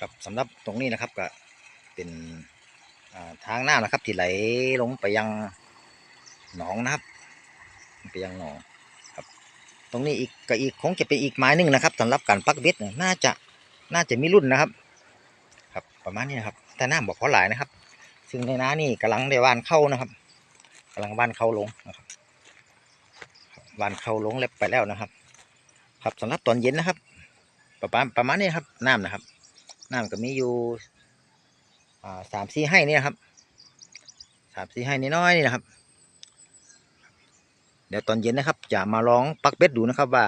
ครับสำหรับตรงนี้นะครับก็เป็นทางหน้ำนะครับ ที่ไหลลงไปยังหนองนะครับ ไปยังหนองครับ ตรงนี้อีกก็อีกคงจะเป็นอีกไม้นึงนะครับสำหรับการปักเบ็ดน่าจะน่าจะมีรุ่นนะครับ ครับประมาณนี้นะครับ แต่น้ำบอกเขาหลายนะครับ ซึ่งในน้านี่กำลังได้วานเข้านะครับกำลังวานเข้าลงนะครับครับวานเข้าลงเล็บไปแล้วนะครับ ครับสำหรับตอนเย็นนะครับ ประมาณประมาณนี้ครับน้ำนะครับ น้ำก็มีอยู่สามสี่ให้นี่นะครับสามสี่ให้น้อยๆนี่นะครับ เดี๋ยวตอนเย็นนะครับ จะมาลองปักเบ็ดดูนะครับว่า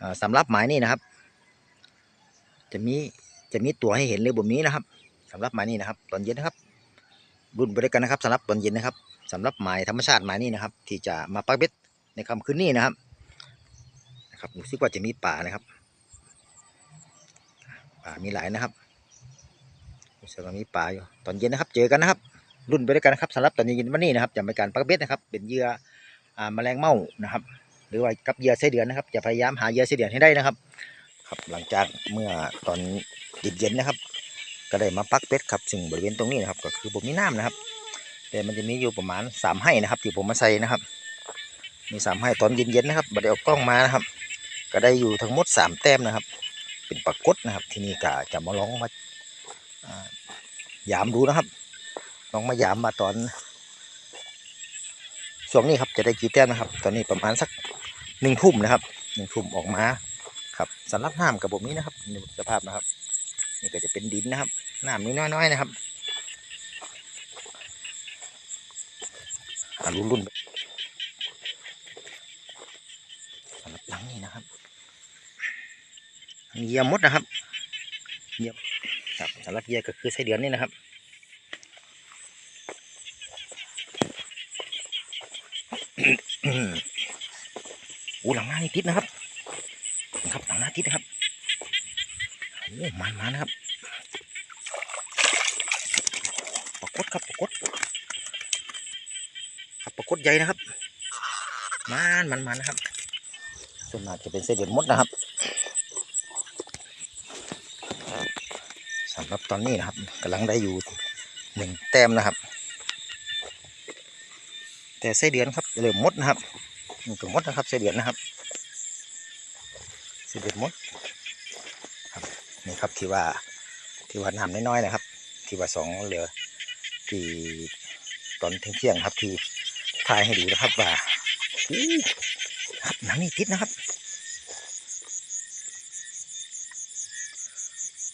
อ่าสำหรับหมายนี่นะครับ จะมีจะมีตัวให้เห็นหรือบ่มีนะครับสำหรับหมายนี่นะครับ ตอนเย็นนะครับรุ่นไปด้วยกันนะครับสำหรับตอนเย็นนะครับสำหรับหมายธรรมชาติหมายนี่นะครับ ที่จะมาปักเบ็ดในค่ำคืนนี้นะครับนะครับรู้สึกว่าจะมีป่านะครับ ป่ามีหลายนะครับ สึกว่ามีป่าอยู่ตอนเย็นนะครับ เจอกันนะครับ รุ่นไปด้วยกันนะครับสำหรับตอนเย็นวันนี้นะครับจะเป็นการปักเบ็ดนะครับ เป็นเหยื่ออ่าแมลงเม่านะครับ หรือว่ากับเหยื่อไส้เดือนนะครับ จะพยายามหาเหยื่อไส้เดือนให้ได้นะครับ ครับหลังจากเมื่อตอนเย็นๆนะครับ ก็ได้มาปักเป็ดครับซึ่งบริเวณตรงนี้นะครับ ก็คือผมมีน้ำนะครับ แต่มันจะมีอยู่ประมาณสามให้นะครับ ที่ผมมาใส่นะครับ มีสามให้ตอนเย็นๆนะครับบัดเดี๋ยวเอากล้องมานะครับ ก็ได้อยู่ทั้งหมดสามแต้มนะครับ เป็นปรากฏนะครับ ที่นี่ก็จะมาลองมา ยามดูนะครับลองมายามมาตอนช่วงนี้ครับจะได้กี่แต้มนะครับ ตอนนี้ประมาณสักหนึ่งทุ่มนะครับหนึ่งทุ่มออกมาครับสำหรับน้ำกับผมนี้นะครับในสภาพนะครับ นี่ก็จะเป็นดินนะครับน้ำนี้น้อยๆนะครับอ่ารุ่นสำหรับหลังนี้นะครับเยียมดนะครับเยียม ครับสำหรับเหยียก็คือไส้เดือนนี่นะครับอู้หลังหน้านี่ติดนะครับนะครับหลังหน้าติดนะครับโอ้มันมานะครับปรากฏครับปรากฏครับปรากฏใหญ่นะครับมันมันมันนะครับส่วนมากจะเป็นไส้เดือนมดนะครับ สำหรับตอนนี้นะครับกำลังได้อยู่หนึ่งแต้มนะครับ แต่ไส้เดือนครับเริ่มมดนะครับนี่ก็มดนะครับไส้เดือนนะครับไส้เดือนมดครับนี่ครับที่ว่าที่ว่าน้ำน้อยๆนะครับ ที่ว่าสองเหลือที่ตอนเที่ยงครับที่ถ่ายให้ดูนะครับว่าอู้ครับนังนี่ติดนะครับ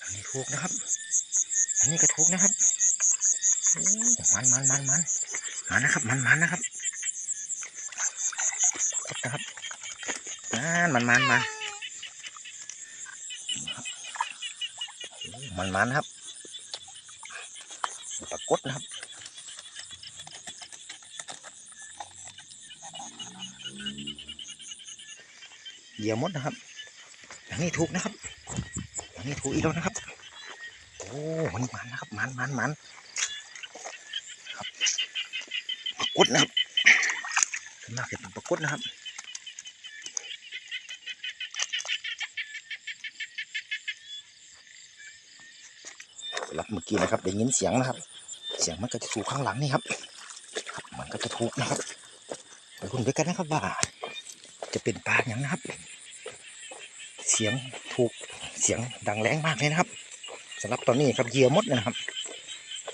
นังนี่ถูกนะครับ หนังนี่ก็ถูกนะครับอู้มันมันมันมันมันนะครับ มันมันนะครับนะครับมันมันมันมันมันครับปรากฏนะครับเหยี่ยมดนะครับ อย่างนี้ถูกนะครับอย่างนี้ถูกอีกแล้วนะครับ โอ้มันมันนะครับมันมันมันครับปรากฏนะครับส่วนมากจะเป็นปรากฏนะครับรับเมื่อกี้นะครับได้ยินเสียงนะครับ เสียงมันก็จะถูกข้างหลังนี่ครับครับ มันก็จะถูกนะครับไปคุณด้วยกันนะครับว่า จะเป็นปลาอย่างนะครับ เสียงถูกเสียงดังแรงมากเลยนะครับ สำหรับตอนนี้ครับเหยื่อมดนะครับ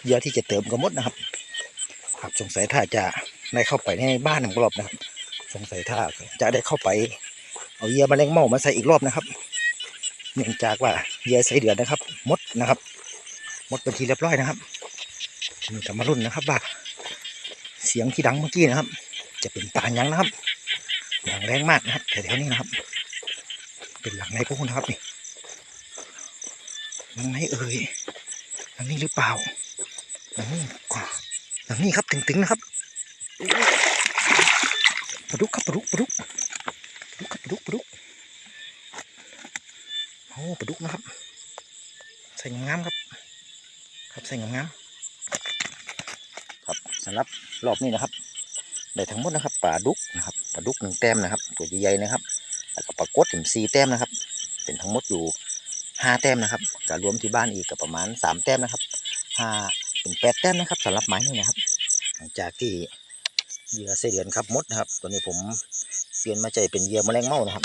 เหยื่อที่จะเติมกับมดนะครับครับสงสัยถ้าจะได้เข้าไปในบ้านหนึ่งรอบนะครับ สงสัยถ้าจะได้เข้าไป เอาเหยื่อแมลงเม่ามาใส่อีกรอบนะครับ เนื่องจากว่าเหยื่อใส่เดือนนะครับ มดนะครับหมดเป็นทีเรียบร้อยนะครับนี่จะมารุ่นนะครับว่าเสียงที่ดังเมื่อกี้นะครับ จะเป็นปานยังนะครับดังแรงมากนะครับแถวๆนี้นะครับ เป็นหลังในพวกคุณนะครับนี่ หลังไหนเอ่ยหลังนี้หรือเปล่าหลังนี้กว่าหลังนี้ครับตึงๆนะครับปลาดุกครับปลาดุกปลาดุกปลาดุกครับปลาดุกปลาดุกโอ้ปลาดุกนะครับ ใส่งามๆครับ ครับใส่งามๆครับสำหรับรอบนี้นะครับได้ทั้งหมดนะครับปลาดุกนะครับปลาดุกหนึ่งแต้มนะครับ ตัวใหญ่ๆนะครับแล้วก็ปลากดถึงสี่แต้มนะครับ เป็นทั้งหมดอยู่ ห้าแต้มนะครับก็รวมที่บ้านอีกก็ประมาณสามแต้มนะครับห้าเป็นแปดแต้มนะครับสำหรับไม้นี่นะครับ หลังจากที่เหยื่อไส้เดือนครับมดนะครับ ตัวนี้ผมเปลี่ยนมาใจเป็นเหยื่อแมลงเม่านะครับ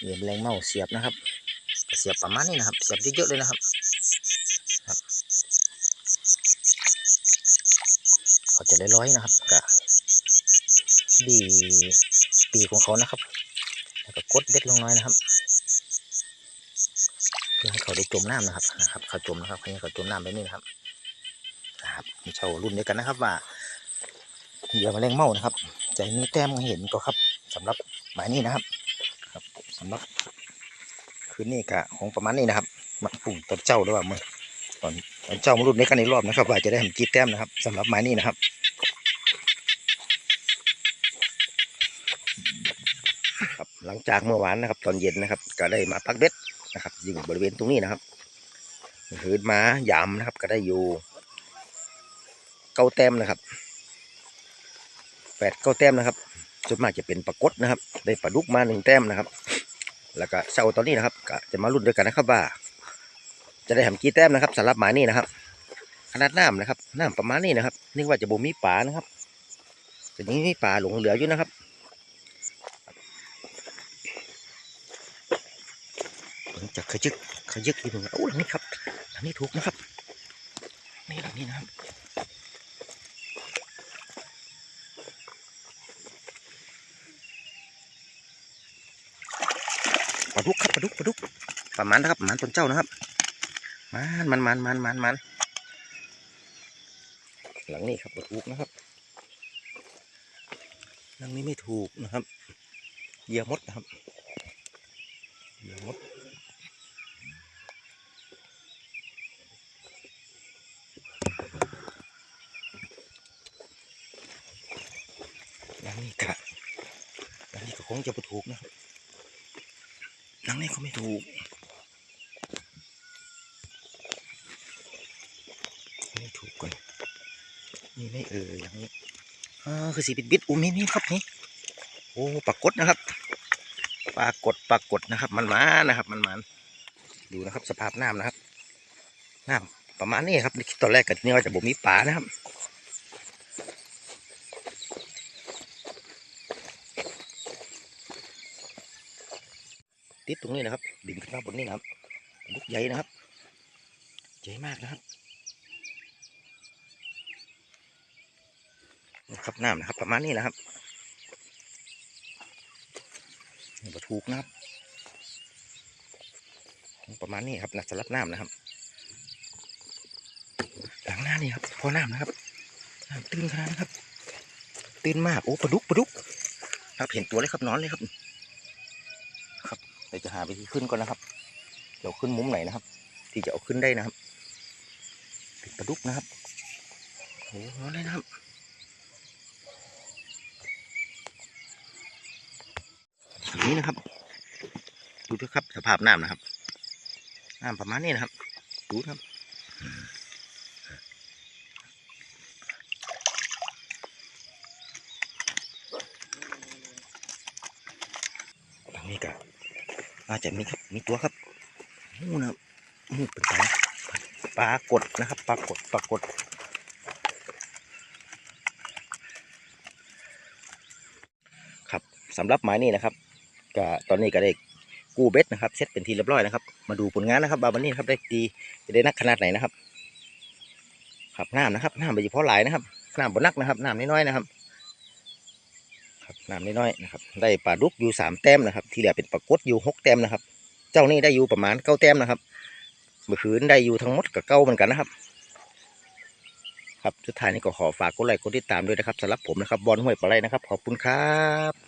เหยื่อแมลงเม่าเสียบนะครับ เสียบประมาณนี้นะครับ เสียบเยอะๆเลยนะครับครับเขาจะร้อยๆนะครับก็ดีปีของเขานะครับ แล้วก็กดเบ็ดลงน้อยนะครับ เพื่อให้เขาได้จมน้ำนะครับนะครับ เขาจมนะครับให้เขาจมน้ำไปนี่นะครับนะครับมีช่ารุ่นเดียวกันนะครับว่าเหยื่อแมลงเม่านะครับจะมีแต้มเห็นก็ครับสำหรับหมายนี้นะครับ ครับสำหรับคืนนี้กะของประมาณนี้นะครับมาปุ่งตอนเจ้าด้วยว่ามือตอนตอนเจ้ามารุ่นนี้กันในรอบนะครับ ว่าจะได้ทำกี่แต้มนะครับสำหรับหมายนี้นะครับครับหลังจากเมื่อวานนะครับ ตอนเย็นนะครับ ก็ได้มาพักเบ็ด นะครับยิงบริเวณตรงนี้นะครับหืนม้ายามนะครับ ก็ได้อยู่เก้าแต้มนะครับแปดเก้าแต้มนะครับส่วนมากจะเป็นปลากดนะครับ ได้ปลาดุกมาหนึ่งแต้มนะครับ แล้วก็เช้าตอนนี้นะครับก็จะมาลุ้นด้วยกันนะครับว่า จะได้ทำกี่แต้มนะครับสำหรับหมานี้นะครับ ขนาดน้ำนะครับน้ำประมาณนี้นะครับนึกว่าจะบ่มีปลานะครับแต่นี้มีปลาหลงเหลืออยู่นะครับ ผมจะขยึกขยึกอีกหนึ่งโอ้หลังนี้ครับหลังนี้ถูกนะครับ นี่หลังนี้นะครับปลาดุกครับปลาดุกปลาดุกประมาณนะครับประมาณต้นเจ้านะครับ มันมันมันมันมันมันหลังนี้ครับปลาดุกนะครับหลังนี้ไม่ถูกนะครับเหยื่อมดนะครับเหยื่อมด หลัง นี้กะหลังนี้ก็คงจะไม่ถูกนะครับนังนี้ก็ไม่ถูกไม่ถูกก่อนนี่ไม่เอออย่างนี้อ่าคือสีบิดบิดอู้มีมีครับนี่โอ้ปรากฏนะครับปรากฏปรากฏนะครับ มันมานะครับ มันมาดูนะครับ สภาพน้ำนะครับน้ำประมาณนี้ครับตอนแรกก็นี่ว่าจะบ่มีปลานะครับ ติดตรงนี้นะครับ ดิ่งขึ้นมาบนนี้นะครับลูกใหญ่นะครับใหญ่มากนะครับนะครับน้ำนะครับ ประมาณนี้นะครับนี่ประถูกนะครับ ประมาณนี้ครับนะสำหรับน้ำนะครับ หลังหน้านี่ครับพอน้ำนะครับน้ำตื้นขนาดนะครับ ตื้นมากโอ้ปลาดุกปลาดุกครับเห็นตัวเลยครับนอนเลยครับ เดี๋ยวจะหาวิธีขึ้นก่อนนะครับเดี๋ยวขึ้นมุมไหนนะครับ ที่จะเอาขึ้นได้นะครับเป็นปลาดุกนะครับโอ้โหเลยนะครับแบบนี้นะครับ ดูด้วยครับสภาพน้ำนะครับน้ำประมาณนี้นะครับ ดูนะครับตรงนี้ก็ อาจจะมีครับมีตัวครับนู่นนะนู่นเป็นปลาปลากดนะครับปลากดปลากดครับสำหรับหมายนี้นะครับก็ตอนนี้ก็ได้กู้เบ็ดนะครับเซตเป็นทีเรียบร้อยนะครับ มาดูผลงานนะครับบาวันนี้นะครับได้ดีจะได้นักขนาดไหนนะครับ ครับน้ำนะครับน้ำไปเฉพาะหลายนะครับน้ำบนนักนะครับน้ำน้อยๆนะครับ น้ำน้อยๆนะครับ ได้ปลาดุกอยู่สามแต้มนะครับ ที่เหลือเป็นปลากดอยู่หกแต้มนะครับ เจ้านี่ได้อยู่ประมาณเก้าแต้มนะครับเมื่อคืนได้อยู่ทั้งหมดกับเก้าเหมือนกันนะครับ ครับสุดท้ายนี้ก็ขอฝากกดไลค์กดติดตามด้วยนะครับสำหรับผมนะครับบอลห้วยปลาไหลนะครับ ขอบคุณครับ